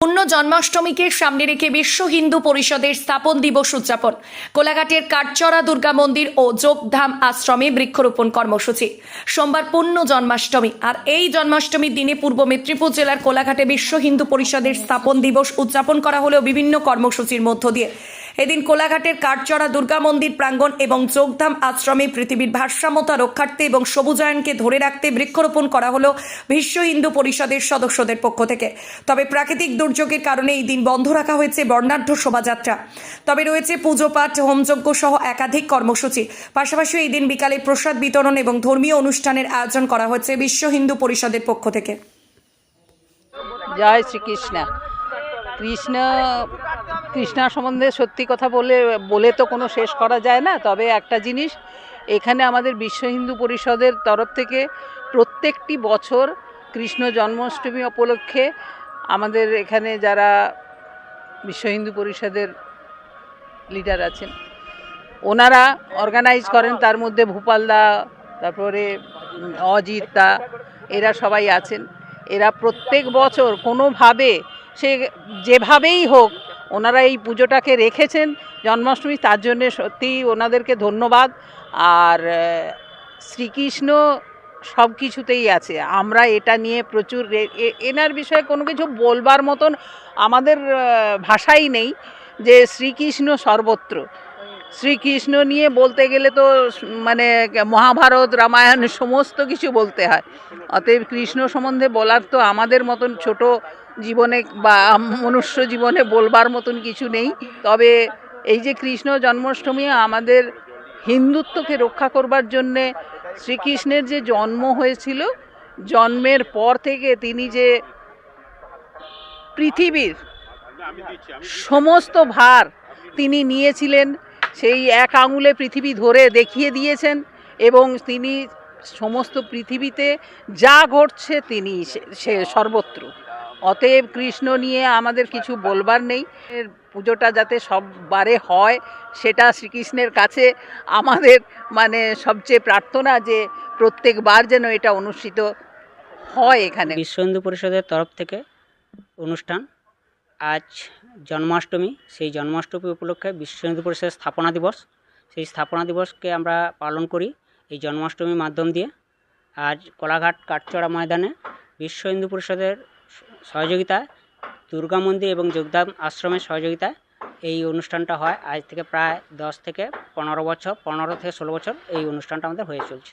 পূর্ণ জন্মাষ্টমীকে সামনে রেখে বিশ্ব হিন্দু পরিষদের স্থাপন দিবস উদযাপন। কোলাঘাটের কাটচড়া দুর্গা মন্দির ও যোগধাম আশ্রমে বৃক্ষরোপণ কর্মসূচি। সোমবার পূর্ণ জন্মাষ্টমী। আর এই জন্মাষ্টমীর দিনে পূর্ব মেদিনীপুর জেলার কোলাঘাটে বিশ্ব হিন্দু পরিষদের স্থাপন দিবস উদযাপন করা হলেও বিভিন্ন কর্মসূচির মধ্য দিয়ে এদিন কোলাঘাটের কাঠচড়া দুর্গা মন্দির প্রাঙ্গণ এবং যোগধাম আশ্রমে পৃথিবীর ভারসাম্যতা রক্ষার্থে এবং সবুজায়নকে ধরে রাখতে বৃক্ষরোপণ করা হলো বিশ্ব হিন্দু পরিষদের সদস্যদের পক্ষ থেকে। তবে প্রাকৃতিক দুর্যোগের কারণে এই দিন বন্ধ রাখা হয়েছে বর্ণাঢ্য শোভাযাত্রা। তবে রয়েছে পুজো পাঠ হোমযজ্ঞ সহ একাধিক কর্মসূচি। পাশাপাশি এই দিন বিকালে প্রসাদ বিতরণ এবং ধর্মীয় অনুষ্ঠানের আয়োজন করা হয়েছে বিশ্ব হিন্দু পরিষদের পক্ষ থেকে। জয় শ্রীকৃষ্ণ। কৃষ্ণ কৃষ্ণা সম্বন্ধে সত্যি কথা বলে বলে তো কোনো শেষ করা যায় না। তবে একটা জিনিস এখানে আমাদের বিশ্ব হিন্দু পরিষদের তরফ থেকে প্রত্যেকটি বছর কৃষ্ণ জন্মাষ্টমী উপলক্ষে আমাদের এখানে যারা বিশ্ব হিন্দু পরিষদের লিডার আছেন ওনারা অর্গানাইজ করেন। তার মধ্যে ভূপালদা তারপরে উম, অজিত দা এরা সবাই আছেন। এরা প্রত্যেক বছর কোনোভাবে সে যেভাবেই হোক ওনারা এই পুজোটাকে রেখেছেন জন্মাষ্টমী, তার জন্যে সত্যি ওনাদেরকে ধন্যবাদ। আর শ্রীকৃষ্ণ সব কিছুতেই আছে। আমরা এটা নিয়ে প্রচুর এনার বিষয়ে কোনো কিছু বলবার মতন আমাদের ভাষাই নেই যে শ্রীকৃষ্ণ সর্বত্র। শ্রীকৃষ্ণ নিয়ে বলতে গেলে তো মানে মহাভারত, রামায়ণ, সমস্ত কিছু বলতে হয়। অতএব কৃষ্ণ সম্বন্ধে বলার তো আমাদের মতন ছোট জীবনে বা মনুষ্য জীবনে বলবার মতন কিছু নেই। তবে এই যে কৃষ্ণ জন্মাষ্টমী আমাদের হিন্দুত্বকে রক্ষা করবার জন্যে শ্রীকৃষ্ণের যে জন্ম হয়েছিল, জন্মের পর থেকে তিনি যে পৃথিবীর সমস্ত ভার তিনি নিয়েছিলেন সেই এক আঙুলে পৃথিবী ধরে দেখিয়ে দিয়েছেন এবং তিনি সমস্ত পৃথিবীতে যা ঘটছে তিনি সে- সর্বত্র। অতএব কৃষ্ণ নিয়ে আমাদের কিছু বলবার নেই। পুজোটা যাতে সববারে হয়, সেটা শ্রীকৃষ্ণের কাছে আমাদের মানে সবচেয়ে প্রার্থনা যে প্রত্যেকবার যেন এটা অনুষ্ঠিত হয় এখানে। বিশ্ব হিন্দু পরিষদের তরফ থেকে অনুষ্ঠান আজ জন্মাষ্টমী, সেই জন্মাষ্টমী উপলক্ষে বিশ্ব হিন্দু পরিষদের স্থাপনা দিবস। সেই স্থাপনা দিবসকে আমরা পালন করি এই জন্মাষ্টমীর মাধ্যম দিয়ে। আজ কোলাঘাট কাঠচড়া ময়দানে বিশ্ব হিন্দু পরিষদের সহযোগিতায় দুর্গা মন্দির এবং যোগদান আশ্রমের সহযোগিতায় এই অনুষ্ঠানটা হয়। আজ থেকে প্রায় দশ থেকে পনেরো বছর, পনেরো থেকে ষোলো বছর এই অনুষ্ঠানটা আমাদের হয়ে চলছে।